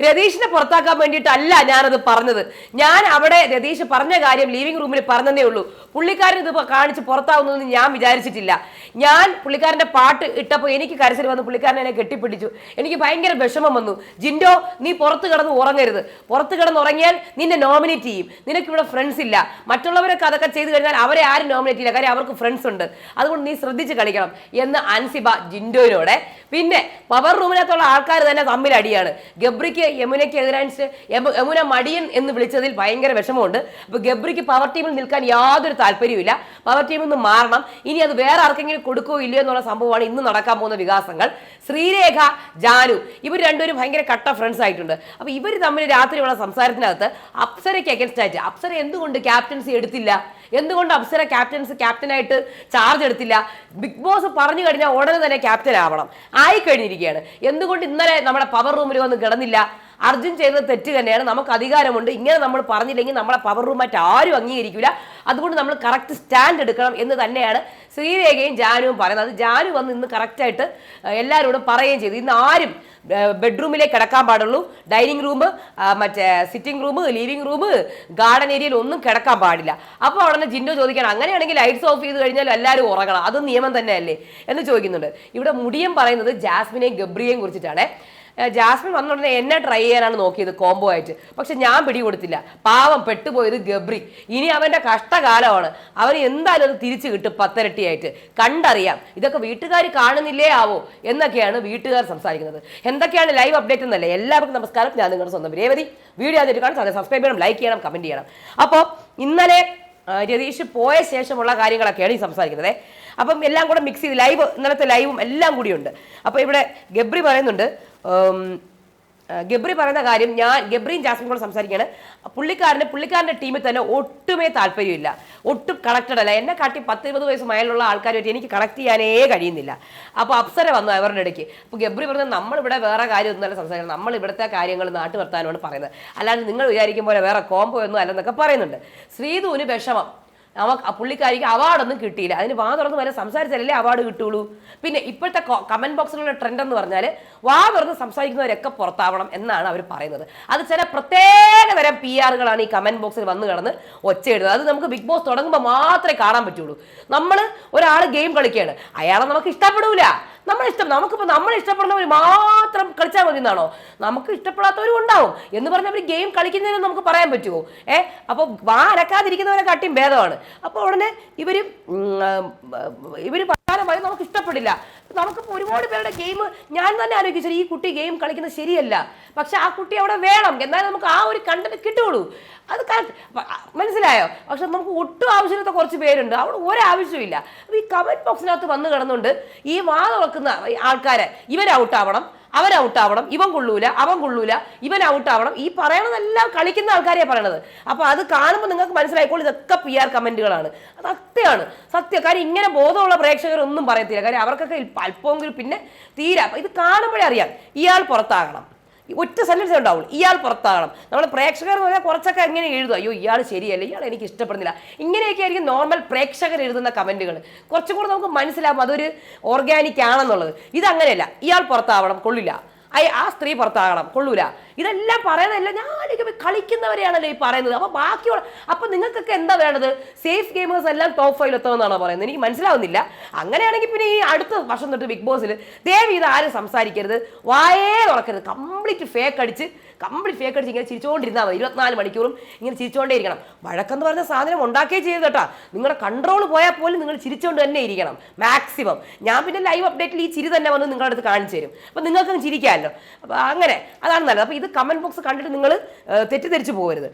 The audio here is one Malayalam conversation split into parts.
രതീഷിനെ പുറത്താക്കാൻ വേണ്ടിയിട്ടല്ല ഞാനത് പറഞ്ഞത്. ഞാൻ അവിടെ രതീഷ് പറഞ്ഞ കാര്യം ലീവിംഗ് റൂമിൽ പറഞ്ഞതേ ഉള്ളൂ. പുള്ളിക്കാരൻ ഇത് കാണിച്ച് പുറത്താവുന്നതെന്ന് ഞാൻ വിചാരിച്ചിട്ടില്ല. ഞാൻ പുള്ളിക്കാരന്റെ പാട്ട് ഇട്ടപ്പോൾ എനിക്ക് കരച്ചിൽ വന്ന്. പുള്ളിക്കാരൻ എന്നെ കെട്ടിപ്പിടിച്ചു. എനിക്ക് ഭയങ്കര വിഷമം വന്നു. ജിൻഡോ നീ പുറത്ത് കിടന്ന് ഉറങ്ങരുത്. പുറത്ത് കിടന്ന് ഉറങ്ങിയാൽ നിന്നെ നോമിനേറ്റ് ചെയ്യും. നിനക്കിവിടെ ഫ്രണ്ട്സ് ഇല്ല. മറ്റുള്ളവരൊക്കെ അതൊക്കെ ചെയ്തു കഴിഞ്ഞാൽ അവരെ ആരും നോമിനേറ്റ് ചെയ്യില്ല. കാര്യം അവർക്ക് ഫ്രണ്ട്സ് ഉണ്ട്. അതുകൊണ്ട് നീ ശ്രദ്ധിച്ച് കളിക്കണം എന്ന് അൻസിബ ജിൻഡോയിലൂടെ. പിന്നെ പവർ റൂമിനകത്തുള്ള ആൾക്കാർ തന്നെ തമ്മിൽ അടിയാണ് ഗബ്രിക്ക് യമുനയ്ക്ക് എതിരായിട്ട് യമുന മടിയൻ എന്ന് വിളിച്ചതിൽ ഭയങ്കര വിഷമമുണ്ട്. അപ്പൊ ഗബ്രിക്ക് പവർ ടീമിൽ നിൽക്കാൻ യാതൊരു താല്പര്യമില്ല പവർ ടീമിൽ നിന്ന് മാറണം. ഇനി അത് വേറെ ആർക്കെങ്കിലും കൊടുക്കുകയോ ഇല്ലയോ എന്നുള്ള സംഭവമാണ് ഇന്ന് നടക്കാൻ പോകുന്ന വികാസങ്ങൾ. ശ്രീരേഖ ജാനു ഇവർ രണ്ടുപേരും ഭയങ്കര കട്ട ഫ്രണ്ട്സ് ആയിട്ടുണ്ട്. അപ്പൊ ഇവർ തമ്മിൽ രാത്രിയുള്ള സംസാരത്തിനകത്ത് അപ്സരയ്ക്ക് അഗൻസ്റ്റ് ആയിട്ട് അപ്സര എന്തുകൊണ്ട് ക്യാപ്റ്റൻസി എടുത്തില്ല? എന്തുകൊണ്ട് അപ്സര ക്യാപ്റ്റൻസ് ക്യാപ്റ്റനായിട്ട് ചാർജ് എടുത്തില്ല? ബിഗ് ബോസ് പറഞ്ഞു കഴിഞ്ഞാൽ ഉടനെ തന്നെ ക്യാപ്റ്റൻ ആവണം. ആയി കഴിഞ്ഞിരിക്കുകയാണ്. എന്തുകൊണ്ട് ഇന്നലെ നമ്മുടെ പവർ റൂമിൽ വന്ന് കിടന്നില്ല? അർജുൻ ചെയ്തത് തെറ്റ് തന്നെയാണ്. നമുക്ക് അധികാരമുണ്ട്. ഇങ്ങനെ നമ്മൾ പറഞ്ഞില്ലെങ്കിൽ നമ്മളെ പവർ റൂമായിട്ട് ആരും അംഗീകരിക്കില്ല അതുകൊണ്ട് നമ്മൾ കറക്റ്റ് സ്റ്റാൻഡ് എടുക്കണം എന്ന് തന്നെയാണ് ശ്രീരേഖയും ജാനുവും പറയുന്നത്. അത് ജാനു വന്ന് ഇന്ന് കറക്റ്റായിട്ട് എല്ലാവരോടും പറയുകയും ചെയ്തു. ഇന്ന് ആരും ബെഡ്റൂമിലേക്ക് കിടക്കാൻ പാടുള്ളൂ. ഡൈനിങ് റൂം മറ്റേ sitting room living room garden ഏരിയയിൽ ഒന്നും കിടക്കാൻ പാടില്ല. അപ്പോൾ അവിടെ ജിൻഡോ ചോദിക്കണം അങ്ങനെയാണെങ്കിൽ ലൈറ്റ്സ് ഓഫ് ചെയ്ത് കഴിഞ്ഞാൽ എല്ലാവരും ഉറങ്ങണം. അത് നിയമം തന്നെയല്ലേ? എന്ന് ചോദിക്കുന്നുണ്ട്. ഇവിടെ മുടിയം പറയുന്നത് ജാസ്മിനെയും ഗബ്രിയെയും കുറിച്ചിട്ടാണ്. ജാസ്മിൻ വന്നുടനെ എന്നെ ട്രൈ ചെയ്യാനാണ് നോക്കിയത് കോംബോ ആയിട്ട്. പക്ഷെ ഞാൻ പിടികൊടുത്തില്ല. പാവം പെട്ടുപോയത് ഗബ്രി. ഇനി അവന്റെ കഷ്ടകാലമാണ്. അവന് എന്തായാലും അത് തിരിച്ചു കിട്ടും പത്തരട്ടിയായിട്ട്. കണ്ടറിയാം. ഇതൊക്കെ വീട്ടുകാർ കാണുന്നില്ലേ ആവോ? എന്നൊക്കെയാണ് വീട്ടുകാർ സംസാരിക്കുന്നത്. എന്തൊക്കെയാണ് ലൈവ് അപ്ഡേറ്റ് എന്നല്ലേ എല്ലാവർക്കും നമസ്കാരം. ഞാൻ നിങ്ങളുടെ സ്വന്തം രേവതി. വീഡിയോ ആദ്യമായിട്ട് കാണാൻ സബ്സ്ക്രൈബ് ചെയ്യണം ലൈക്ക് ചെയ്യണം കമന്റ് ചെയ്യണം. അപ്പോൾ ഇന്നലെ രതീഷ് പോയ ശേഷമുള്ള കാര്യങ്ങളൊക്കെയാണ് ഈ സംസാരിക്കുന്നത്. അപ്പം എല്ലാം കൂടെ മിക്സ് ചെയ്ത് ലൈവ് ഇന്നലത്തെ ലൈവും എല്ലാം കൂടിയുണ്ട്. അപ്പോൾ ഇവിടെ ഗബ്രി പറയുന്നുണ്ട് ഗബ്രി പറയുന്ന കാര്യം ഞാൻ ഗബ്രിയും ജാസ്മിൻ കൂടെ സംസാരിക്കുകയാണ്. പുള്ളിക്കാരന് പുള്ളിക്കാരന്റെ ടീമിൽ തന്നെ ഒട്ടുമേ താല്പര്യമില്ല. ഒട്ടും കണക്റ്റഡ് അല്ല. എന്നെ കാട്ടി പത്ത് ഇരുപത് വയസ്സ് മേലുള്ള ആൾക്കാരുമായിട്ട് എനിക്ക് കണക്ട് ചെയ്യാനേ കഴിയുന്നില്ല. അപ്പോൾ അപ്സര വന്നു അവരുടെ ഇടയ്ക്ക് അപ്പോൾ ഗബ്രി പറഞ്ഞത് നമ്മളിവിടെ വേറെ കാര്യം ഒന്നുമല്ല സംസാരിക്കുന്നത്. നമ്മൾ ഇവിടുത്തെ കാര്യങ്ങൾ നാട്ടു വർത്താനമാണ് പറയുന്നത്. അല്ലാണ്ട് നിങ്ങൾ വിചാരിക്കും പോലെ വേറെ കോംബോ ഒന്നും അല്ലെന്നൊക്കെ പറയുന്നുണ്ട്. ശ്രീധുവിന് വിഷമം. ആ പുള്ളിക്കാരിക്ക് അവാർഡൊന്നും കിട്ടിയില്ല. അതിന് വാ തുറന്ന് വരെ സംസാരിച്ചാലല്ലേ അവാർഡ് കിട്ടുള്ളൂ. പിന്നെ ഇപ്പോഴത്തെ കമന്റ് ബോക്സിലുള്ള ട്രെൻഡ് എന്ന് പറഞ്ഞാൽ വാ തുറന്ന് സംസാരിക്കുന്നവരൊക്കെ പുറത്താവണം എന്നാണ് അവർ പറയുന്നത്. അത് ചില പ്രത്യേക തരം പി ആറുകളാണ് ഈ കമന്റ് ബോക്സിൽ വന്ന് കിടന്ന് ഒച്ചയിടുന്നത്. അത് നമുക്ക് ബിഗ് ബോസ് തുടങ്ങുമ്പോൾ മാത്രമേ കാണാൻ പറ്റുള്ളൂ. നമ്മൾ ഒരാൾ ഗെയിം കളിക്കുകയാണ്. അയാളെ നമുക്ക് ഇഷ്ടപ്പെടൂല. നമ്മളെ ഇഷ്ടം നമുക്കിപ്പോൾ നമ്മൾ ഇഷ്ടപ്പെടുന്നവർ മാത്രം കളിച്ചാൽ മതി എന്നാണോ നമുക്ക് ഇഷ്ടപ്പെടാത്തവരും ഉണ്ടാവും. എന്ന് പറഞ്ഞാൽ ഒരു ഗെയിം കളിക്കുന്നതിന് നമുക്ക് പറയാൻ പറ്റുമോ ഏ? അപ്പോൾ വാ അനക്കാതിരിക്കുന്നവരെ കാട്ടിയും ഭേദമാണ്. അപ്പോൾ ഉടനെ ഇവർ ഇവർ പ്രധാനമായും നമുക്ക് ഇഷ്ടപ്പെടില്ല. നമുക്കിപ്പോൾ ഒരുപാട് പേരുടെ ഗെയിം ഞാൻ തന്നെ ആലോചിച്ചത് ഈ കുട്ടി ഗെയിം കളിക്കുന്നത് ശരിയല്ല. പക്ഷെ ആ കുട്ടി അവിടെ വേണം. എന്നാലും നമുക്ക് ആ ഒരു കണ്ടന്റ് കിട്ടുള്ളൂ അത് കറക്റ്റ് മനസ്സിലായോ? പക്ഷെ നമുക്ക് ഒട്ടും ആവശ്യമില്ലാത്ത കുറച്ച് പേരുണ്ട്. അവിടെ ഒരാവശ്യമില്ല അപ്പോൾ ഈ കമന്റ് ബോക്സിനകത്ത് വന്ന് കിടന്നുകൊണ്ട് ഈ വാ തുറക്കുന്ന ആൾക്കാരെ ഇവർ ഔട്ടാവണം അവൻ ആവണം ഇവൻ കൊള്ളൂല അവൻ കൊള്ളൂല ഇവൻ ഔട്ട് ആവണം ഈ പറയണതെല്ലാം കളിക്കുന്ന ആൾക്കാരെയാണ് പറയണത്. അപ്പോൾ അത് കാണുമ്പോൾ നിങ്ങൾക്ക് മനസ്സിലായിക്കോളും ഇതൊക്കെ പി ആർ കമന്റുകളാണ്. അത് സത്യമാണ്. സത്യം. കാര്യം ഇങ്ങനെ ബോധമുള്ള പ്രേക്ഷകർ ഒന്നും പറയത്തില്ല. കാര്യം അവർക്കൊക്കെ അല്പമെങ്കിലും പിന്നെ തീരാ. ഇത് കാണുമ്പോഴേ അറിയാം. ഇയാൾ പുറത്താകണം. ഒറ്റ സെന്റൻസ് ഉണ്ടാവുള്ളൂ. ഇയാൾ പുറത്താകണം. നമ്മൾ പ്രേക്ഷകർ എന്ന് പറഞ്ഞാൽ കുറച്ചൊക്കെ എങ്ങനെ എഴുതും. അയ്യോ ഇയാൾ ശരിയല്ല? ഇയാൾ എനിക്ക് ഇഷ്ടപ്പെടുന്നില്ല. ഇങ്ങനെയൊക്കെ ആയിരിക്കും നോർമൽ പ്രേക്ഷകർ എഴുതുന്ന കമന്റുകൾ കുറച്ചും കൂടെ നമുക്ക് മനസ്സിലാവും അതൊരു ഓർഗാനിക് ആണെന്നുള്ളത്. ഇതങ്ങനെയല്ല. ഇയാൾ പുറത്താവണം. കൊള്ളില്ല. ആ സ്ത്രീ പുറത്താകണം. കൊള്ളൂല. ഇതെല്ലാം പറയുന്നതല്ല ഞാൻ കളിക്കുന്നവരെയാണല്ലോ ഈ പറയുന്നത്. അപ്പൊ ബാക്കിയുള്ള അപ്പൊ നിങ്ങൾക്കൊക്കെ എന്താ വേണ്ടത്? സേഫ് ഗെയിമേഴ്സ് എല്ലാം ടോപ്പ് ഫൈവ് എത്തുമെന്നാണോ പറയുന്നത്? എനിക്ക് മനസ്സിലാവുന്നില്ല. അങ്ങനെയാണെങ്കിൽ പിന്നെ ഈ അടുത്ത വർഷം തൊട്ട് ബിഗ് ബോസിൽ ദേവി ഇത് ആരും സംസാരിക്കരുത്. വായേ തുറക്കരുത്. കംപ്ലീറ്റ് ഫേക്ക് അടിച്ച് കംപ്ലീറ്റ് ഫേക്ക് അടിച്ച് ഇങ്ങനെ ചിരിച്ചുകൊണ്ടിരുന്നാൽ മതി. ഇരുപത്തിനാല് മണിക്കൂറും ഇങ്ങനെ ചിരിച്ചുകൊണ്ടേ ഇരിക്കണം വഴക്കെന്ന് പറഞ്ഞ സാധനം ഉണ്ടാക്കുകയും ചെയ്ത് കേട്ടോ. നിങ്ങളുടെ കൺട്രോൾ പോയാൽ പോലും നിങ്ങൾ ചിരിച്ചുകൊണ്ട് തന്നെ ഇരിക്കണം. മാക്സിമം ഞാൻ പിന്നെ ലൈവ് അപ്ഡേറ്റിൽ ഈ ചിരി തന്നെ വന്ന് നിങ്ങളുടെ അടുത്ത് കാണിച്ചു തരും. അപ്പം നിങ്ങൾക്കും ചിരിക്കാമല്ലോ. അപ്പോൾ അങ്ങനെ അതാണ് നല്ലത്. അപ്പോൾ ഇത് കമന്റ് ബോക്സ് കണ്ടിട്ട് നിങ്ങൾ തെറ്റിദ്ധരിച്ച് പോകരുത്.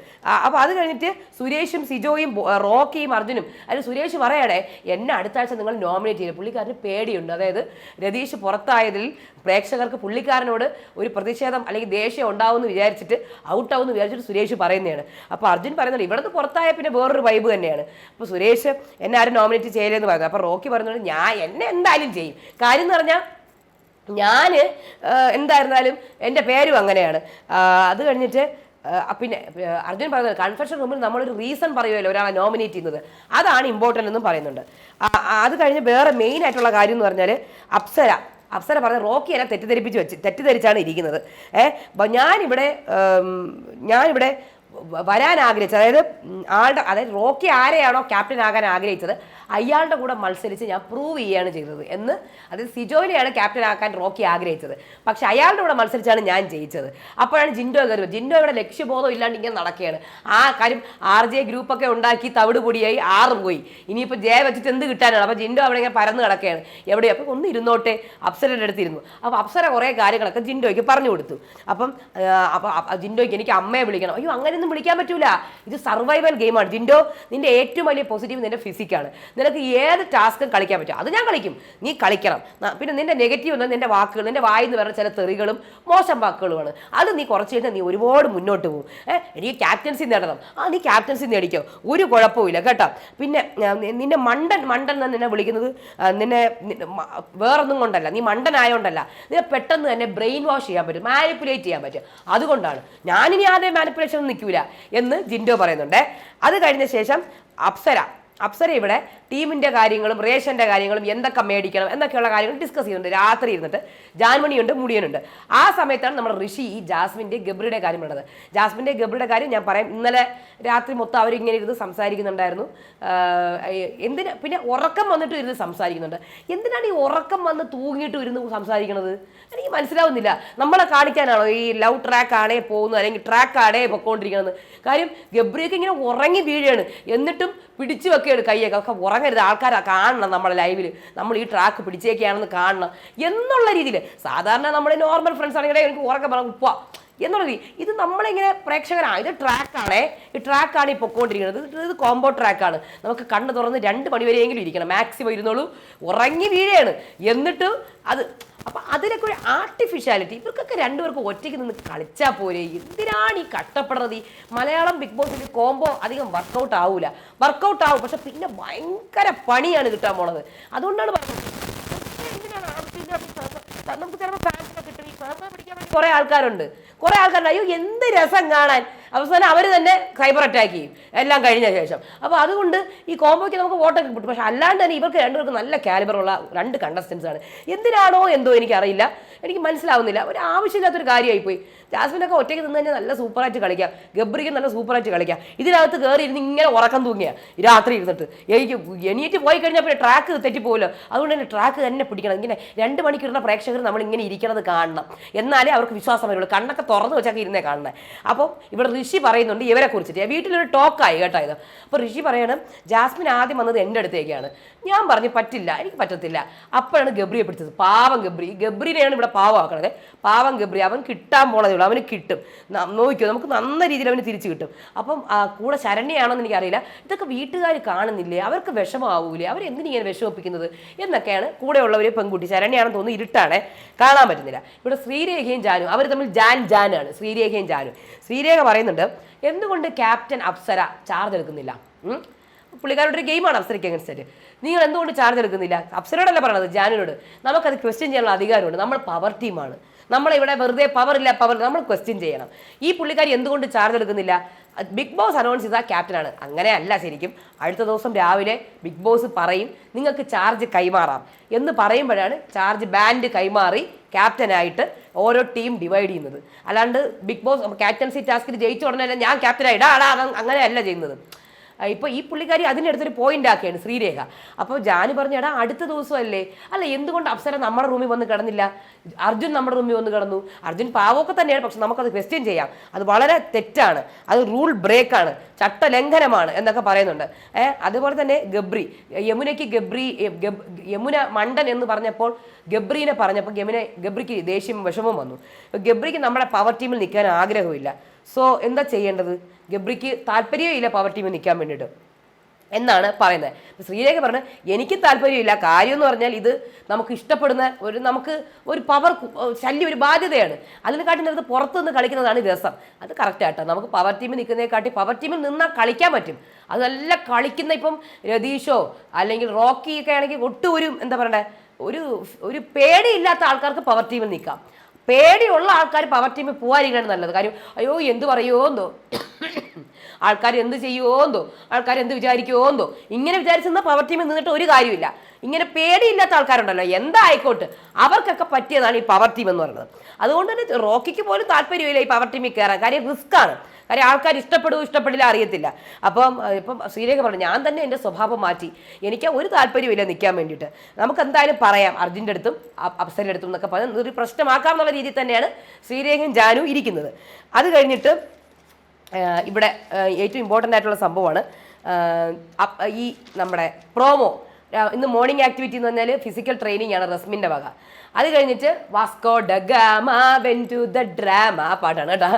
അപ്പോൾ അത് കഴിഞ്ഞിട്ട് സുരേഷും സിജോയും റോക്കിയും അർജുനും അതിൽ സുരേഷ് പറയണേ എന്നെ അടുത്ത ആഴ്ച നിങ്ങൾ നോമിനേറ്റ് ചെയ്യും പുള്ളിക്കാരന് പേടിയുണ്ട്. അതായത് രതീഷ് പുറത്തായതിൽ പ്രേക്ഷകർക്ക് പുള്ളിക്കാരനോട് ഒരു പ്രതിഷേധം അല്ലെങ്കിൽ ദേഷ്യം ഉണ്ടാവുമെന്ന് വിചാരിച്ചിട്ട് ഔട്ടാവുമെന്ന് വിചാരിച്ചിട്ട് സുരേഷ് പറയുന്നതാണ്. അപ്പോൾ അർജുൻ പറയുന്നത് ഇവിടുന്ന് പുറത്തായ പിന്നെ വേറൊരു വൈബ് തന്നെയാണ്. അപ്പോൾ സുരേഷ് എന്നെ ആരും നോമിനേറ്റ് ചെയ്യലെന്ന് പറയുന്നത് അപ്പോൾ റോക്കി പറയുന്നത് ഞാൻ എന്നെ എന്തായാലും ചെയ്യും. കാര്യം എന്ന് പറഞ്ഞാൽ ഞാൻ എന്തായിരുന്നാലും എന്റെ പേരും അങ്ങനെയാണ്. അത് കഴിഞ്ഞിട്ട് പിന്നെ അർജുൻ പറയുന്നത് കൺഫെഷൻ റൂമിൽ നമ്മളൊരു റീസൺ പറയുമല്ലോ ഒരാളെ നോമിനേറ്റ് ചെയ്യുന്നത്. അതാണ് ഇമ്പോർട്ടന്റ് എന്നും പറയുന്നുണ്ട്. അത് കഴിഞ്ഞ് വേറെ മെയിൻ ആയിട്ടുള്ള കാര്യം എന്ന് പറഞ്ഞാൽ അപ്സര. അപ്സര പറഞ്ഞ റോക്കി എന്നെ തെറ്റിദ്ധരിപ്പിച്ച് വെച്ച് തെറ്റിദ്ധരിച്ചാണ് ഇരിക്കുന്നത്. ഏഹ് ഞാനിവിടെ ഞാനിവിടെ വരാൻ ആഗ്രഹിച്ചത്. അതായത് ആളുടെ അതായത് റോക്കി ആരെയാണോ ക്യാപ്റ്റൻ ആകാൻ ആഗ്രഹിച്ചത് അയാളുടെ കൂടെ മത്സരിച്ച് ഞാൻ പ്രൂവ് ചെയ്യുകയാണ് ചെയ്തത് എന്ന് അതായത് സിജോയിനെയാണ് ക്യാപ്റ്റൻ ആക്കാൻ റോക്കി ആഗ്രഹിച്ചത്. പക്ഷെ അയാളുടെ കൂടെ മത്സരിച്ചാണ് ഞാൻ ജയിച്ചത്. അപ്പോഴാണ് ജിൻഡോ കയറി ജിൻഡോയുടെ ലക്ഷ്യബോധം ഇല്ലാണ്ട് ഇങ്ങനെ നടക്കുകയാണ്. ആ കാര്യം ആർ ജെ ഗ്രൂപ്പൊക്കെ ഉണ്ടാക്കി തവിട് പൊടിയായി ആറ് പോയി. ഇനിയിപ്പോൾ ജയ വെച്ചിട്ട് എന്ത് കിട്ടാനാണ്? അപ്പോൾ ജിൻഡോ അവിടെ ഇങ്ങനെ പരന്ന് കിടക്കുകയാണ്. എവിടെയോ. അപ്പോൾ ഒന്ന് ഇരുന്നോട്ടെ. അപ്സരയുടെ അടുത്തിരുന്നു അപ്പോൾ അപ്സര കുറേ കാര്യങ്ങളൊക്കെ ജിൻഡോയ്ക്ക് പറഞ്ഞു കൊടുത്തു. അപ്പം അപ്പോൾ ജിൻഡോയ്ക്ക് എനിക്ക് അമ്മയെ വിളിക്കണം. അയ്യോ അങ്ങനെയൊന്നും വിളിക്കാൻ പറ്റൂല. ഇത് സർവൈവൽ ഗെയിമാണ് ജിൻഡോ നിന്റെ ഏറ്റവും വലിയ പോസിറ്റീവ് നിന്റെ ഫിസിക്കാണ് നിനക്ക് ഏത് ടാസ്ക്കും കളിക്കാൻ പറ്റും. അത് ഞാൻ കളിക്കും. നീ കളിക്കണം. പിന്നെ നിന്റെ നെഗറ്റീവ് എന്ന് നിന്റെ വാക്കുകൾ നിന്റെ വായിൽ നിന്ന് വരുന്ന ചില തെറികളും മോശം വാക്കുകളുമാണ്. അത് നീ കുറച്ച് കഴിഞ്ഞാൽ നീ ഒരുപാട് മുന്നോട്ട് പോകും. എനിക്ക് ക്യാപ്റ്റൻസി നേടണം. ആ നീ ക്യാപ്റ്റൻസി നേടിക്കോ. ഒരു കുഴപ്പമില്ല കേട്ടോ. പിന്നെ നിന്നെ മണ്ടൻ മണ്ടൻ എന്ന് നിന്നെ വിളിക്കുന്നത്? നിന്നെ വേറൊന്നും കൊണ്ടല്ല. നീ മണ്ടൻ ആയതുകൊണ്ടല്ല നിന്നെ പെട്ടെന്ന് തന്നെ ബ്രെയിൻ വാഷ് ചെയ്യാൻ പറ്റും. മാനിപ്പുലേറ്റ് ചെയ്യാൻ പറ്റും. അതുകൊണ്ടാണ്. ഞാനിനി ആദ്യം മാനിപ്പുലേഷൻ ഒന്നും നിൽക്കൂല. എന്ന് ജിൻഡോ പറയുന്നുണ്ട്. അത് കഴിഞ്ഞ ശേഷം അപ്സര. അപ്സര ഇവിടെ ടീമിന്റെ കാര്യങ്ങളും റേഷന്റെ കാര്യങ്ങളും എന്തൊക്കെ മേടിക്കണം എന്നൊക്കെയുള്ള കാര്യങ്ങൾ ഡിസ്കസ് ചെയ്യുന്നുണ്ട്. രാത്രി ഇരുന്നിട്ട് ജാൻമണിയുണ്ട് മുടിയനുണ്ട്. ആ സമയത്താണ് നമ്മുടെ ഋഷി ഈ ജാസ്മിന്റെ ഗബ്രിയുടെ കാര്യം പറയുന്നത് ജാസ്മിന്റെ ഗബ്രിയുടെ കാര്യം ഞാൻ പറയാം. ഇന്നലെ രാത്രി മൊത്തം അവരിങ്ങനെ ഇരുന്ന് സംസാരിക്കുന്നുണ്ടായിരുന്നു. എന്തിന്? പിന്നെ ഉറക്കം വന്നിട്ട് ഇരുന്ന് സംസാരിക്കുന്നുണ്ട്. എന്തിനാണ് ഈ ഉറക്കം വന്ന് തൂങ്ങിയിട്ട് ഇരുന്ന് സംസാരിക്കുന്നത് എനിക്ക് മനസ്സിലാവുന്നില്ല. നമ്മളെ കാണിക്കാനാണോ ഈ ലവ് ട്രാക്ക് ആണേ പോകുന്നത്? അല്ലെങ്കിൽ ട്രാക്ക് ആണേ പൊക്കോണ്ടിരിക്കുന്നത് കാര്യം ഗബ്രിയൊക്കെ ഇങ്ങനെ ഉറങ്ങി വീഴുകയാണ് എന്നിട്ടും പിടിച്ചു വെക്കുകയാണ് കൈയൊക്കെ ഒക്കെ ഉറങ്ങരുത്. ആൾക്കാരെ കാണണം നമ്മളെ ലൈവിൽ നമ്മൾ ഈ ട്രാക്ക് പിടിച്ചേക്കാണെന്ന് കാണണം. എന്നുള്ള രീതിയിൽ സാധാരണ നമ്മുടെ നോർമൽ ഫ്രണ്ട്സ് ആണെങ്കിൽ എനിക്ക് ഉറക്കം പറഞ്ഞ ഉപ്പ എന്നുള്ള രീതി ഇത് നമ്മളിങ്ങനെ പ്രേക്ഷകരാണ് ഇത് ട്രാക്കാണേ. ഈ ട്രാക്കാണ് ഈ പൊക്കോണ്ടിരിക്കുന്നത്. ഇത് കോംബോ ട്രാക്കാണ്. നമുക്ക് കണ്ണ് തുറന്ന് രണ്ട് മണിവരെയെങ്കിലും ഇരിക്കണം. മാക്സിമം ഇരുന്നോളൂ. ഉറങ്ങി വീഴയാണ് എന്നിട്ട് അത് അപ്പൊ അതിലൊക്കെ ഒരു ആർട്ടിഫിഷ്യാലിറ്റി ഇവർക്കൊക്കെ രണ്ടുപേർക്കും ഒറ്റയ്ക്ക് നിന്ന് കളിച്ചാൽ പോരെ. എന്തിനാണ് ഈ കഷ്ടപ്പെടുന്നത്? ഈ മലയാളം ബിഗ് ബോസിന്റെ കോംബോ അധികം വർക്കൗട്ട് ആവൂല. വർക്കൗട്ട് ആവും. പക്ഷെ പിന്നെ ഭയങ്കര പണിയാണ് കിട്ടാൻ പോണത്. അതുകൊണ്ടാണ് പറഞ്ഞത് എന്തിനാണ് ആ പിന്നെ സ- നമുക്ക് ചിലപ്പോൾ ഫാൻസിനെ കിട്ടും. ഈ ഫാൻസിനെ പിടിക്കാൻ വേണ്ടി കുറെ ആൾക്കാരുണ്ട്. കുറെ ആൾക്കാരുണ്ട്. അയ്യോ എന്ത് രസം കാണാൻ. അവസാനം അവർ തന്നെ സൈബർ അറ്റാക്ക് ചെയ്യും. എല്ലാം കഴിഞ്ഞ ശേഷം. അപ്പോൾ അതുകൊണ്ട് ഈ കോമ്പോയ്ക്ക് നമുക്ക് വോട്ടൊക്കെ കിട്ടും. പക്ഷെ അല്ലാണ്ട് തന്നെ ഇവർക്ക് രണ്ടുപേർക്ക് നല്ല കാലിബറുള്ള രണ്ട് കണ്ടസ്റ്റൻസ് ആണ്. എന്തിനാണോ എന്തോ എനിക്കറിയില്ല. എനിക്ക് മനസ്സിലാവുന്നില്ല. ഒരു ആവശ്യമില്ലാത്തൊരു കാര്യമായി പോയി ജാസ്മിനൊക്കെ ഒറ്റയ്ക്ക് നിന്ന് തന്നെ നല്ല സൂപ്പറായിട്ട് കളിക്കാം. ഗബ്രിക്ക് നല്ല സൂപ്പറായിട്ട് കളിക്കാം. ഇതിനകത്ത് കയറി ഇരുന്ന് ഇങ്ങനെ ഉറക്കം തൂങ്ങിയ രാത്രി ഇരുന്നിട്ട്. എനിക്ക് എണീറ്റ് പോയി കഴിഞ്ഞാൽ പിന്നെ ട്രാക്ക് തെറ്റിപ്പോകുമല്ലോ അതുകൊണ്ട് തന്നെ ട്രാക്ക് തന്നെ പിടിക്കണം. ഇങ്ങനെ രണ്ട് മണിക്കിടുന്ന പ്രേക്ഷകർ നമ്മൾ ഇങ്ങനെ ഇരിക്കണത് കാണണം. എന്നാലേ അവർക്ക് വിശ്വാസം വരുള്ളൂ. കണ്ണൊക്കെ തുറന്ന് വെച്ചൊക്കെ ഇരുന്നേ കാണണേ. അപ്പോൾ ഇവിടെ ഋഷി പറയുന്നുണ്ട് ഇവരെ കുറിച്ചിട്ട്. വീട്ടിലൊരു ടോക്കായി കേട്ടോ ഇത്. അപ്പോൾ ഋഷി പറയണം ജാസ്മിൻ ആദ്യം വന്നത് എന്റെ അടുത്തേക്കാണ്. ഞാൻ പറഞ്ഞു പറ്റില്ല എനിക്ക് പറ്റത്തില്ല. അപ്പോഴാണ് ഗബ്രിയെ പിടിച്ചത്. പാവം ഗബ്രി. ഗബ്രിനെയാണ് ഇവിടെ പാവമാക്കണത്. പാവം ഗബ്രി. അവൻ കിട്ടാൻ പോണതേ ഉള്ളൂ. അവന് കിട്ടും. നോക്കിയോ? നമുക്ക് നന്ന രീതിയിൽ അവന് തിരിച്ചു കിട്ടും. അപ്പം കൂടെ ശരണ്യാണോന്ന് എനിക്കറിയില്ല. ഇതൊക്കെ വീട്ടുകാർ കാണുന്നില്ലേ? അവർക്ക് വിഷമാവൂലേ അവരെന്തിനിങ്ങനെ വിഷമിപ്പിക്കുന്നത്? എന്നൊക്കെയാണ് കൂടെയുള്ളവർ പെൺകുട്ടി. ശരണ്യാണെന്ന് തോന്നുന്നു ഇരുട്ടാണ്. കാണാൻ പറ്റുന്നില്ല. ഇവിടെ ശ്രീരേഖയും ജാനു അവർ തമ്മിൽ ജാൻ ജാനാണ് ശ്രീരേഖയും ജാനു. ശ്രീരേഖ പറയുന്നുണ്ട് എന്തുകൊണ്ട് ക്യാപ്റ്റൻ അപ്സര ചാർജ് എടുക്കുന്നില്ല? പുള്ളിക്കാരുടെ ഒരു ഗെയിമാണ് അപ്സരയ്ക്ക് അഗൻസ്റ്റ് നിങ്ങൾ എന്തുകൊണ്ട് ചാർജ് എടുക്കുന്നില്ല? അപ്സരയോടല്ല പറയണത് ജാനുവിനോട് നമുക്കത് ക്വസ്റ്റ്യൻ ചെയ്യാനുള്ള അധികാരമുണ്ട്. നമ്മൾ പവർ ടീമാണ് നമ്മളിവിടെ വെറുതെ പവർ ഇല്ല പവർ നമ്മൾ ക്വസ്റ്റ്യൻ ചെയ്യണം. ഈ പുള്ളിക്കാരി എന്തുകൊണ്ട് ചാർജ് എടുക്കുന്നില്ല? ബിഗ് ബോസ് അനൗൺസ് ചെയ്ത ക്യാപ്റ്റനാണ് അങ്ങനെയല്ല ശരിക്കും. അടുത്ത ദിവസം രാവിലെ ബിഗ് ബോസ് പറയും നിങ്ങൾക്ക് ചാർജ് കൈമാറാം. എന്ന് പറയുമ്പോഴാണ് ചാർജ് ബാൻഡ് കൈമാറി ക്യാപ്റ്റനായിട്ട് ഓരോ ടീം ഡിവൈഡ് ചെയ്യുന്നത്. അല്ലാണ്ട് ബിഗ് ബോസ് ക്യാപ്റ്റൻസി ടാസ്കിൽ ജയിച്ച ഉടനെ ഞാൻ ക്യാപ്റ്റനായി ഇടാ അടാ അത് അങ്ങനെയല്ല ചെയ്യുന്നത്. ഇപ്പൊ ഈ പുള്ളിക്കാരി അതിന്റെ അടുത്തൊരു പോയിന്റ് ആക്കിയാണ് ശ്രീരേഖ. അപ്പോൾ ജാനു പറഞ്ഞു എടാ അടുത്ത ദിവസമല്ലേ? അല്ല എന്തുകൊണ്ട് അപ്സര നമ്മുടെ റൂമിൽ വന്ന് കിടന്നില്ല? അർജുൻ നമ്മുടെ റൂമിൽ വന്ന് കിടന്നു. അർജുൻ പാവമൊക്കെ തന്നെയാണ് പക്ഷെ നമുക്കത് ക്വസ്റ്റ്യൻ ചെയ്യാം. അത് വളരെ തെറ്റാണ്. അത് റൂൾ ബ്രേക്ക് ബ്രേക്കാണ് ചട്ടലംഘനമാണ് എന്നൊക്കെ പറയുന്നുണ്ട്. ഏഹ് അതുപോലെ തന്നെ ഗബ്രി യമുനയ്ക്ക് ഗബ്രി യമുന മണ്ടൻ എന്ന് പറഞ്ഞപ്പോൾ ഗബ്രീനെ പറഞ്ഞപ്പോൾ യമുന ഗബ്രിക്ക് ദേഷ്യം വിഷമം വന്നു. ഗബ്രിക്ക് നമ്മുടെ പവർ ടീമിൽ നിൽക്കാൻ ആഗ്രഹമില്ല. സോ എന്താ ചെയ്യേണ്ടത്? ഗബ്രിക്ക് താല്പര്യമില്ല പവർ ടീമിൽ നിൽക്കാൻ വേണ്ടിയിട്ട്. എന്നാണ് പറയുന്നത്. ശ്രീരേഖ പറഞ്ഞു എനിക്ക് താല്പര്യമില്ല. കാര്യം എന്ന് പറഞ്ഞാൽ ഇത് നമുക്ക് ഇഷ്ടപ്പെടുന്ന ഒരു നമുക്ക് ഒരു പവർ ശല്യം ഒരു ബാധ്യതയാണ്. അതിനെക്കാട്ടി നേരത്തെ പുറത്തു നിന്ന് കളിക്കുന്നതാണ് രസം. അത് കറക്റ്റായിട്ടോ നമുക്ക് പവർ ടീമിൽ നിൽക്കുന്നതിനെക്കാട്ടി പവർ ടീമിൽ നിന്നാൽ കളിക്കാൻ പറ്റും. അതല്ല കളിക്കുന്ന ഇപ്പം രതീഷോ അല്ലെങ്കിൽ റോക്കി ഒക്കെ ആണെങ്കിൽ ഒട്ടും ഒരു എന്താ പറയണ്ടേ ഒരു ഒരു പേടിയില്ലാത്ത ആൾക്കാർക്ക് പവർ ടീമിൽ നിൽക്കാം. പേടിയുള്ള ആൾക്കാർ പവർ ടീമിൽ പോകാതിരിക്കുകയാണ് നല്ലത്. കാര്യം അയ്യോ എന്ത് പറയുമോന്നോ ആൾക്കാർ എന്ത് ചെയ്യുമോ എന്തോ ആൾക്കാർ എന്ത് വിചാരിക്കുമോ എന്തോ ഇങ്ങനെ വിചാരിച്ചെന്നാൽ പവർ ടീമിൽ നിന്നിട്ട് ഒരു കാര്യമില്ല ഇങ്ങനെ പേടിയില്ലാത്ത ആൾക്കാരുണ്ടല്ലോ. എന്തായിക്കോട്ടെ? അവർക്കൊക്കെ പറ്റിയതാണ് ഈ പവർ ടീം എന്ന് പറയുന്നത്. അതുകൊണ്ട് തന്നെ റോക്കിക്ക് പോലും താല്പര്യമില്ല ഈ പവർ ടീമിൽ കയറാൻ. കാര്യം റിസ്ക് ആണ്. കാര്യം ആൾക്കാർ ഇഷ്ടപ്പെടുമോ ഇഷ്ടപ്പെടില്ല അറിയത്തില്ല. അപ്പം ഇപ്പം ശ്രീരേഖ പറഞ്ഞു. ഞാൻ തന്നെ എന്റെ സ്വഭാവം മാറ്റി. എനിക്ക് ഒരു താല്പര്യമില്ല നിൽക്കാൻ വേണ്ടിയിട്ട്. നമുക്ക് എന്തായാലും പറയാം. അർജുന്റെ അടുത്തും അഫ്സലിന്റെ അടുത്തും എന്നൊക്കെ പറഞ്ഞാൽ ഒരു പ്രശ്നമാക്കാം എന്നുള്ള രീതിയിൽ തന്നെയാണ് ശ്രീരേഖയും ജാനും ഇരിക്കുന്നത്. അത് കഴിഞ്ഞിട്ട് ഇവിടെ ഏറ്റവും ഇമ്പോർട്ടന്റ് ആയിട്ടുള്ള സംഭവമാണ് ഈ നമ്മുടെ പ്രോമോ ഇന്ന് മോർണിംഗ് ആക്ടിവിറ്റി എന്ന് പറഞ്ഞാൽ ഫിസിക്കൽ ട്രെയിനിങ് ആണ് റസ്മിന്റെ വക. അത് കഴിഞ്ഞിട്ട് Vasco da Gama went to the drama ആ പാട്ടാണ് കേട്ടോ.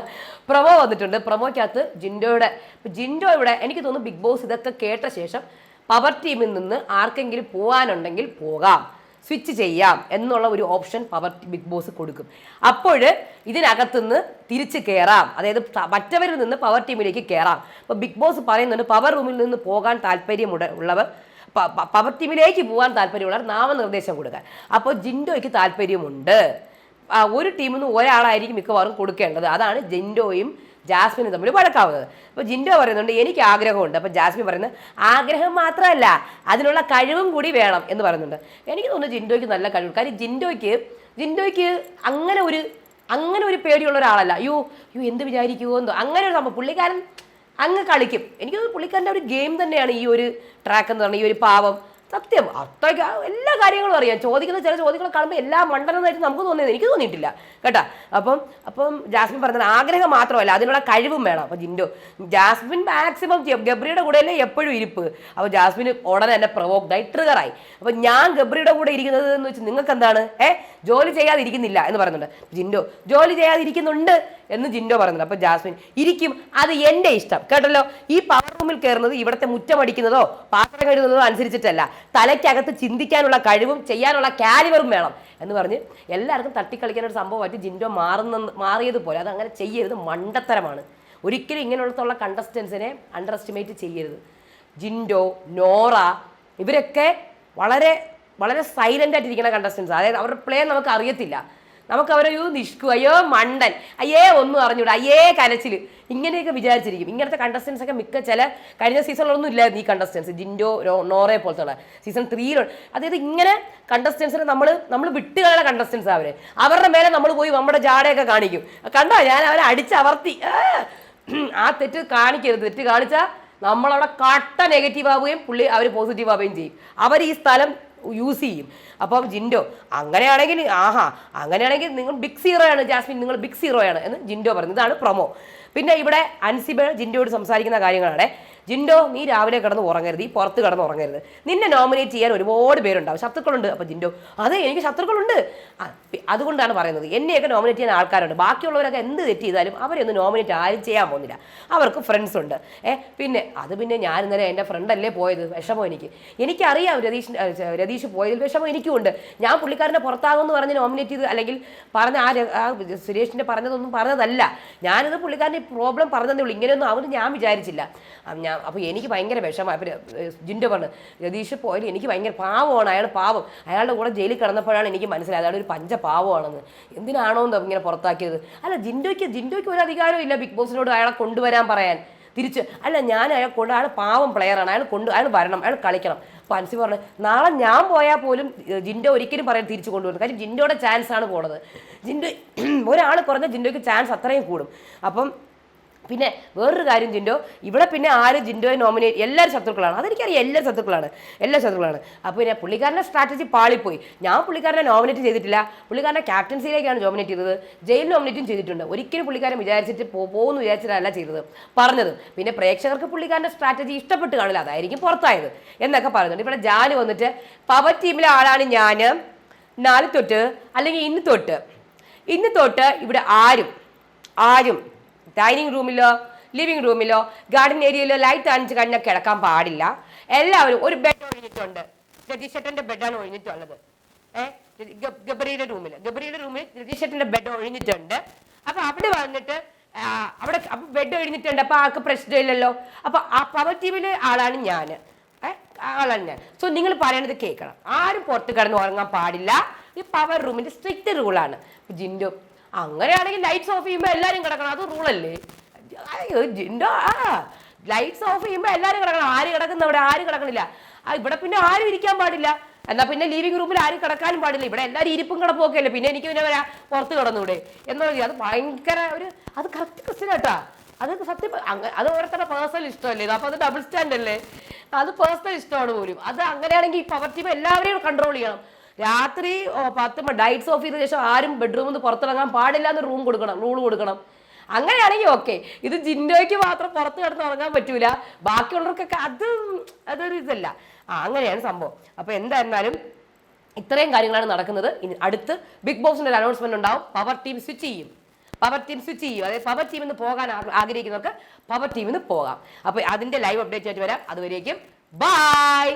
പ്രമോ വന്നിട്ടുണ്ട്. പ്രമോയ്ക്കകത്ത് ജിൻഡോയുടെ ജിൻഡോ ഇവിടെ എനിക്ക് തോന്നുന്നു ബിഗ് ബോസ് ഇതൊക്കെ കേട്ട ശേഷം പവർ ടീമിൽ നിന്ന് ആർക്കെങ്കിലും പോകാനുണ്ടെങ്കിൽ പോകാം സ്വിച്ച് ചെയ്യാം എന്നുള്ള ഒരു ഓപ്ഷൻ പവർ ബിഗ് ബോസ് കൊടുക്കും. അപ്പോൾ ഇതിനകത്തുനിന്ന് തിരിച്ച് കയറാം അതായത് മറ്റവരിൽ നിന്ന് പവർ ടീമിലേക്ക് കയറാം അപ്പോൾ ബിഗ് ബോസ് പറയുന്നുണ്ട് പവർ റൂമിൽ നിന്ന് പോകാൻ താല്പര്യമുള്ള ഉള്ളവർ പവർ ടീമിലേക്ക് പോകാൻ താല്പര്യമുള്ളവർ നാമനിർദ്ദേശം കൊടുക്കാൻ. അപ്പോൾ ജിൻഡോയ്ക്ക് താല്പര്യമുണ്ട്. ഒരു ടീമിൽ നിന്ന് ഒരാളായിരിക്കും മിക്കവാറും കൊടുക്കേണ്ടത്. അതാണ് ജിൻഡോയും ജാസ്മിനും തമ്മിൽ വഴക്കാവുന്നത്. അപ്പോൾ ജിൻഡോ പറയുന്നുണ്ട് എനിക്ക് ആഗ്രഹമുണ്ട്. അപ്പോൾ ജാസ്മിൻ പറയുന്നത് ആഗ്രഹം മാത്രമല്ല അതിനുള്ള കഴിവും കൂടി വേണം എന്ന് പറയുന്നുണ്ട്. എനിക്ക് തോന്നുന്നു ജിൻഡോയ്ക്ക് നല്ല കഴിവ്. കാര്യം ജിൻഡോയ്ക്ക് ജിൻഡോയ്ക്ക് അങ്ങനെ ഒരു അങ്ങനെ ഒരു പേടിയുള്ള ഒരാളല്ല. അയ്യോ അയ്യോ എന്ത് വിചാരിക്കുമോ എന്തോ. അങ്ങനെ ഒരു സംഭവം. പുള്ളിക്കാരൻ അങ്ങ് കളിക്കും. എനിക്ക് പുള്ളിക്കാരന്റെ ഒരു ഗെയിം തന്നെയാണ് ഈ ഒരു ട്രാക്ക് എന്ന് പറഞ്ഞാൽ ഈ ഒരു പാവം സത്യം. അത്രയ്ക്ക് എല്ലാ കാര്യങ്ങളും അറിയാം. ചോദിക്കുന്ന ചില ചോദ്യങ്ങൾ കാണുമ്പോൾ എല്ലാ മണ്ഡലമായിട്ട് നമുക്ക് തോന്നിയത് എനിക്ക് തോന്നിയിട്ടില്ല. കേട്ടോ? അപ്പം അപ്പം ജാസ്മിൻ പറഞ്ഞത് ആഗ്രഹം മാത്രമല്ല അതിനുള്ള കഴിവും വേണം. അപ്പം ജിൻഡോ ജാസ്മിൻ മാക്സിമം ഗബ്രിയുടെ കൂടെ അല്ലേ എപ്പോഴും ഇരിപ്പ്. അപ്പോൾ ജാസ്മിൻ ഉടനെ തന്നെ പ്രൊവോക്ഡായി ട്രിഗറായി അപ്പം ഞാൻ ഗബ്രിയുടെ കൂടെ ഇരിക്കുന്നത് എന്ന് വെച്ച് നിങ്ങൾക്ക് എന്താണ് ഏ? ജോലി ചെയ്യാതിരിക്കുന്നില്ല എന്ന് പറയുന്നുണ്ട്. ജിൻഡോ ജോലി ചെയ്യാതിരിക്കുന്നുണ്ട് എന്ന് ജിൻഡോ പറയുന്നുണ്ട്. അപ്പോൾ ജാസ്മിൻ ഇരിക്കും. അത് എന്റെ ഇഷ്ടം. കേട്ടല്ലോ? ഈ പവർ റൂമിൽ കയറുന്നത് ഇവിടുത്തെ മുറ്റമടിക്കുന്നതോ പാത്രം കഴുകുന്നതോ അനുസരിച്ചിട്ടല്ല. തലയ്ക്കകത്ത് ചിന്തിക്കാനുള്ള കഴിവും ചെയ്യാനുള്ള കാലിവറും വേണം എന്ന് പറഞ്ഞ് എല്ലാവർക്കും തട്ടിക്കളിക്കാൻ ഒരു സംഭവമായിട്ട് ജിൻഡോ മാറുന്ന മാറിയതുപോലെ അത് അങ്ങനെ ചെയ്യരുത്. മണ്ടത്തരമാണ്. ഒരിക്കലും ഇങ്ങനെയുള്ള കണ്ടസ്റ്റൻസിനെ അണ്ടർ എസ്റ്റിമേറ്റ് ചെയ്യരുത്. ജിൻഡോ നോറ ഇവരൊക്കെ വളരെ വളരെ സൈലന്റ് ആയിട്ടിരിക്കുന്ന കണ്ടസ്റ്റൻസ് അതായത് അവരുടെ പ്ലേ നമുക്ക് അറിയത്തില്ല. നമുക്ക് അവരൊരു നിഷ്കു അയ്യോ മണ്ടൻ. അയ്യേ ഒന്നും അറിഞ്ഞൂടാ. അയ്യേ കരച്ചിൽ ഇങ്ങനെയൊക്കെ വിചാരിച്ചിരിക്കും. ഇങ്ങനത്തെ കണ്ടസ്റ്റൻസ് ഒക്കെ മിക്ക ചില കഴിഞ്ഞ സീസണിലൊന്നും ഇല്ലായിരുന്നു ഈ കണ്ടസ്റ്റൻസ് ജിൻഡോ നോറേ പോലത്തെ സീസൺ ത്രീയിലുള്ള അതായത് ഇങ്ങനെ കണ്ടസ്റ്റൻസിനെ നമ്മൾ നമ്മൾ വിട്ടുകള കണ്ടസ്റ്റൻസ് അവർ. അവരുടെ മേലെ നമ്മൾ പോയി നമ്മുടെ ജാടയൊക്കെ കാണിക്കും. കണ്ടോ? ഞാൻ അവരെ അടിച്ചവർത്തി ആ തെറ്റ് കാണിക്കരുത്. തെറ്റ് കാണിച്ചാൽ നമ്മളവിടെ കട്ട നെഗറ്റീവ് ആവുകയും പുള്ളി അവർ പോസിറ്റീവ് ആവുകയും ചെയ്യും. അവർ ഈ സ്ഥലം യൂസ് ചെയ്യും. അപ്പം ജിൻഡോ അങ്ങനെയാണെങ്കിൽ ആഹാ അങ്ങനെയാണെങ്കിൽ നിങ്ങൾ ബിഗ് സീറോ ആണ് ജാസ്മിൻ നിങ്ങൾ ബിഗ് സീറോ ആണ് എന്ന് ജിൻഡോ പറഞ്ഞു. ഇതാണ് പ്രൊമോ പിന്നെ ഇവിടെ അൻസിബ ജിൻഡോയോട് സംസാരിക്കുന്ന കാര്യങ്ങളാണ്. ജിൻഡോ നീ രാവിലെ കിടന്ന് ഉറങ്ങരുത്. ഈ പുറത്ത് കിടന്ന് ഉറങ്ങരുത്. നിന്നെ നോമിനേറ്റ് ചെയ്യാൻ ഒരുപാട് പേരുണ്ടാവും ശത്രുക്കളുണ്ട്. അപ്പം ജിൻഡോ അതെ എനിക്ക് ശത്രുക്കളുണ്ട്. അതുകൊണ്ടാണ് പറയുന്നത്. എന്നെയൊക്കെ നോമിനേറ്റ് ചെയ്യാൻ ആൾക്കാരുണ്ട്. ബാക്കിയുള്ളവരൊക്കെ എന്ത് തെറ്റ് ചെയ്താലും അവരൊന്നും നോമിനേറ്റ് ആരും ചെയ്യാൻ പോകുന്നില്ല. അവർക്ക് ഫ്രണ്ട്സ് ഉണ്ട്. ഏഹ് പിന്നെ അത് പിന്നെ ഞാൻ ഇന്നലെ എന്റെ ഫ്രണ്ടല്ലേ പോയത്? വിഷമം എനിക്ക്. എനിക്കറിയാം രതീഷ് രതീഷ് പോയതിൽ വിഷമം എനിക്കുമുണ്ട് ഞാൻ പുള്ളിക്കാരനെ പുറത്താകുമെന്ന് പറഞ്ഞ് നോമിനേറ്റ് ചെയ്ത് അല്ലെങ്കിൽ പറഞ്ഞ ആ സുരേഷിന്റെ പറഞ്ഞതൊന്നും പറഞ്ഞതല്ല. ഞാനിത് പുള്ളിക്കാരന്റെ പ്രോബ്ലം പറഞ്ഞതേ ഉള്ളൂ. ഇങ്ങനെയൊന്നും അവന് ഞാൻ വിചാരിച്ചില്ല. ഞാൻ അപ്പോൾ എനിക്ക് ഭയങ്കര വിഷമമായി പിന്നെ ജിൻഡോ പറഞ്ഞു രതീഷ് പോയാലും എനിക്ക് ഭയങ്കര പാവമാണ് അയാൾ പാവം. അയാളുടെ കൂടെ ജയിലിൽ കിടന്നപ്പോഴാണ് എനിക്ക് മനസ്സിലായത് അയാൾ ഒരു പഞ്ച പാവമാണെന്ന് എന്തിനാണോ എന്ന് ഇങ്ങനെ പുറത്താക്കിയത്. അല്ല ജിൻഡോയ്ക്ക് ജിൻഡോയ്ക്ക് ഒരു അധികാരവും ഇല്ല ബിഗ് ബോസിനോട് അയാളെ കൊണ്ടുവരാൻ പറയാൻ. തിരിച്ച് അല്ല ഞാൻ അയാൾ കൊണ്ട് അയാൾ പാവം പ്ലെയറാണ് അയാൾ കൊണ്ട് അയാൾ വരണം അയാൾ കളിക്കണം. അപ്പോൾ അൻസി പറഞ്ഞു നാളെ ഞാൻ പോയാൽ പോലും ജിൻഡോ ഒരിക്കലും പറയാൻ തിരിച്ചു കൊണ്ടുവരും കാര്യം ജിൻഡോയുടെ ചാൻസ് ആണ് പോണത്. ജിൻഡോ ഒരാൾ കുറഞ്ഞ ജിൻഡോയ്ക്ക് ചാൻസ് അത്രയും കൂടും. അപ്പം പിന്നെ വേറൊരു കാര്യം ജിൻഡോ ഇവിടെ പിന്നെ ആര് ജിൻഡോയെ നോമിനേറ്റ് എല്ലാവരും ശത്രുക്കളാണ്. അതെനിക്കറിയാം എല്ലാ ശത്രുക്കളാണ്. എല്ലാ ശത്രുക്കളാണ്. അപ്പോൾ പിന്നെ പുള്ളിക്കാരന്റെ സ്ട്രാറ്റജി പാളിപ്പോയി. ഞാൻ പുള്ളിക്കാരനെ നോമിനേറ്റ് ചെയ്തിട്ടില്ല. പുള്ളിക്കാരനെ ക്യാപ്റ്റൻസിയിലേക്കാണ് നോമിനേറ്റ് ചെയ്തത്. ജയിൽ നോമിനേറ്റും ചെയ്തിട്ടുണ്ട്. ഒരിക്കലും പുള്ളിക്കാരൻ വിചാരിച്ചിട്ട് പോകുമെന്ന് വിചാരിച്ചിട്ടല്ല ചെയ്തത്. പറഞ്ഞത്. പിന്നെ പ്രേക്ഷകർക്ക് പുള്ളിക്കാരന്റെ സ്ട്രാറ്റജി ഇഷ്ടപ്പെട്ട് കാണില്ല. അതായിരിക്കും പുറത്തായത് എന്നൊക്കെ പറയുന്നുണ്ട്. ഇവിടെ ജാൽ വന്നിട്ട് പവർ ടീമിലെ ആളാണ് ഞാൻ നാല് തൊട്ട് അല്ലെങ്കിൽ ഇന്ന് തൊട്ട്. ഇന്ന് തൊട്ട് ഇവിടെ ആരും ആരും ഡൈനിങ് റൂമിലോ ലിവിംഗ് റൂമിലോ ഗാർഡൻ ഏരിയയിലോ ലൈറ്റ് അണിച്ച് കണ്ണ കിടക്കാൻ പാടില്ല. എല്ലാവരും ഒരു ബെഡ് ഒഴിഞ്ഞിട്ടുണ്ട്. രതീഷേട്ടന്റെ ബെഡാണ് ഒഴിഞ്ഞിട്ടുള്ളത്. ഏഹ് ഗബ്രിയുടെ റൂമിൽ ഗബറിയുടെ റൂമിൽ രതീഷേട്ടന്റെ ബെഡ് ഒഴിഞ്ഞിട്ടുണ്ട്. അപ്പൊ അവിടെ വന്നിട്ട് അവിടെ ബെഡ് ഒഴിഞ്ഞിട്ടുണ്ട്. അപ്പൊ ആൾക്ക് പ്രശ്നമില്ലല്ലോ അപ്പൊ ആ പവർ ടീമിലെ ആളാണ് ഞാൻ ആളാണ് ഞാൻ. സോ നിങ്ങൾ പറയണത് കേൾക്കണം. ആരും പുറത്ത് കിടന്ന് ഉറങ്ങാൻ പാടില്ല. ഈ പവർ റൂമിന്റെ സ്ട്രിക്റ്റ് റൂളാണ് ജിൻഡോ അങ്ങനെയാണെങ്കിൽ ലൈറ്റ്സ് ഓഫ് ചെയ്യുമ്പോൾ എല്ലാവരും കിടക്കണം. അത് റൂളല്ലേ ജിൻഡോ ലൈറ്റ്സ് ഓഫ് ചെയ്യുമ്പോൾ എല്ലാവരും കിടക്കണം. ആര് കിടക്കുന്ന അവിടെ? ആരും കിടക്കണില്ല. ഇവിടെ പിന്നെ ആരും ഇരിക്കാൻ പാടില്ല. എന്നാൽ പിന്നെ ലിവിംഗ് റൂമിൽ ആരും കിടക്കാനും പാടില്ല. ഇവിടെ എല്ലാവരും ഇരിപ്പും കിടപ്പൊക്കെ അല്ലേ? പിന്നെ എനിക്ക് പിന്നെ വരാ പുറത്ത് കിടന്നൂടെ എന്നോ അത് ഭയങ്കര ഒരു അത് കറക്റ്റ് ക്വസ്റ്റ്യൻ കേട്ടാ. അത് സത്യം അത് ഓരോരുത്തരുടെ പേഴ്സണൽ ഇഷ്ടമല്ലേ? അപ്പോൾ അപ്പൊ അത് ഡബിൾ സ്റ്റാൻഡ് അല്ലേ? അത് പേഴ്സണൽ ഇഷ്ടമാണ് പോലും. അത് അങ്ങനെയാണെങ്കിൽ ഈ പവർ ടീം എല്ലാവരെയും കൺട്രോൾ ചെയ്യണം. രാത്രി പത്ത് ഡൈറ്റ്സ് ഓഫ് ചെയ്ത ശേഷം ആരും ബെഡ്റൂമിൽ നിന്ന് പുറത്തിറങ്ങാൻ പാടില്ല എന്ന് റൂം കൊടുക്കണം റൂൾ കൊടുക്കണം. അങ്ങനെയാണെങ്കിൽ ഓക്കെ ഇത് ജിൻഡോയ്ക്ക് മാത്രം പുറത്ത് കിടന്ന് ഉറങ്ങാൻ പറ്റൂല. ബാക്കിയുള്ളവർക്കൊക്കെ അത് അതൊരു ഇതല്ല. ആ അങ്ങനെയാണ് സംഭവം. അപ്പൊ എന്തായിരുന്നാലും ഇത്രയും കാര്യങ്ങളാണ് നടക്കുന്നത്. ഇനി അടുത്ത് ബിഗ് ബോസിന്റെ ഒരു അനൗൺസ്മെന്റ് ഉണ്ടാവും. പവർ ടീം സ്വിച്ച് ചെയ്യും. പവർ ടീം സ്വിച്ച് ചെയ്യും. അതായത് പവർ ടീമിൽ നിന്ന് പോകാൻ ആഗ്രഹിക്കുന്നവർക്ക് പവർ ടീമിൽ നിന്ന് പോകാം. അപ്പൊ അതിന്റെ ലൈവ് അപ്ഡേറ്റ് ആയിട്ട് വരാം. അതുവരേക്കും ബൈ